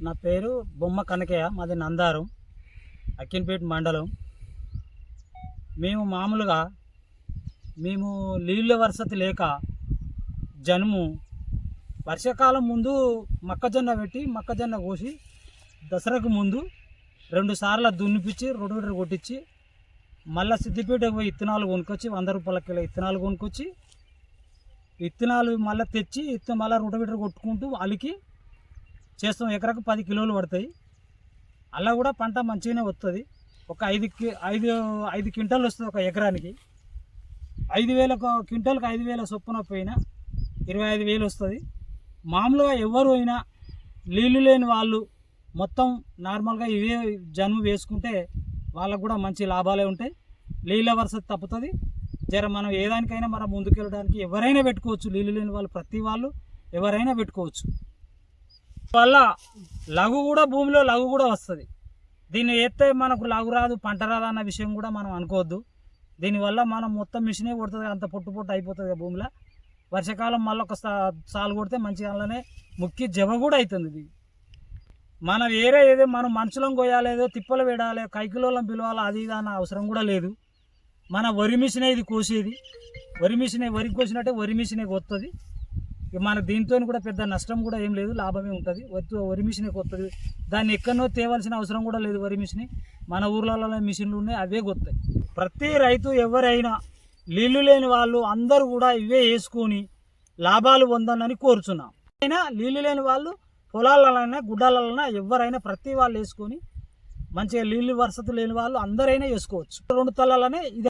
నా పేరు బొమ్మ కనకయ్య మాది నందారం అక్కిన్పేట మండలం. మేము మామూలుగా మేము నీళ్ళ వసతి లేక జనుము వర్షాకాలం ముందు మొక్కజొన్న పెట్టి మొక్కజొన్న కోసి దసరాకు ముందు రెండు సార్లు దున్నిపించి రొడ్డు కొట్టించి మళ్ళీ సిద్దిపేట పోయి ఇత్తనాలు కొనుక్కొచ్చి వంద రూపాయల కిలో ఇత్తనాలు కొనుక్కొచ్చి విత్తనాలు మళ్ళీ తెచ్చి ఇత్త మళ్ళీ రొడ్డు కొట్టుకుంటూ అలికి చేస్తాం ఎకరకు పది కిలోలు పడతాయి. అలా కూడా పంట మంచిగానే వస్తుంది ఒక ఐదు ఐదు ఐదు క్వింటాలు వస్తుంది ఒక ఎకరానికి. ఐదు వేల క్వింటాల్కి ఐదు వేల చొప్పున పోయినా ఇరవై ఐదు వేలు వస్తుంది. మామూలుగా ఎవరు అయినా నీళ్ళు లేని వాళ్ళు మొత్తం నార్మల్గా ఇవే జన్మ వేసుకుంటే వాళ్ళకు కూడా మంచి లాభాలే ఉంటాయి. నీళ్ళ వరుస తప్పుతుంది. జర మనం ఏ దానికైనా మనం ముందుకెళ్ళడానికి ఎవరైనా పెట్టుకోవచ్చు. నీళ్ళు లేని వాళ్ళు ప్రతి వాళ్ళు ఎవరైనా పెట్టుకోవచ్చు. వల్ల లఘు కూడా భూమిలో లఘు కూడా వస్తుంది. దీన్ని వేస్తే మనకు లఘు రాదు పంట రాదు అన్న విషయం కూడా మనం అనుకోవద్దు. దీనివల్ల మనం మొత్తం మిషనే కొడుతుంది అంత పొట్టు పొట్టు అయిపోతుంది భూమిలో. వర్షాకాలం మళ్ళీ ఒక సా- సాలు కొడితే మంచిగా అలానే ముక్కి జవ కూడా అవుతుంది ఇది. మనం వేరే ఏదో మనం మనుషులం కొయ్యాలేదో తిప్పలు వేడాలి కైకిలోలం పిలవాలి అది ఇది అన్న అవసరం కూడా లేదు. మన వరి మిషనే ఇది కోసేది. వరి మిషనే వరి కోసినట్టే వరి మిషనే కొత్తది. ఇక మన దీంతో కూడా పెద్ద నష్టం కూడా ఏం లేదు లాభమే ఉంటుంది. వరి వరి కొత్తది దాన్ని ఎక్కడనో తేవాల్సిన అవసరం కూడా లేదు వరి మిషన్. మన ఊర్లలో మిషన్లు ఉన్నాయి అవే కొత్తాయి. ప్రతి రైతు ఎవరైనా నీళ్ళు లేని వాళ్ళు అందరూ కూడా ఇవే వేసుకొని లాభాలు పొందనని కోరుచున్నాం. అయినా నీళ్ళు లేని వాళ్ళు పొలాలైనా గుడ్డాలైనా ఎవరైనా ప్రతి వాళ్ళు వేసుకొని మంచిగా నీళ్ళు వసతి లేని వాళ్ళు అందరైనా వేసుకోవచ్చు. రెండు తలాలనే ఇది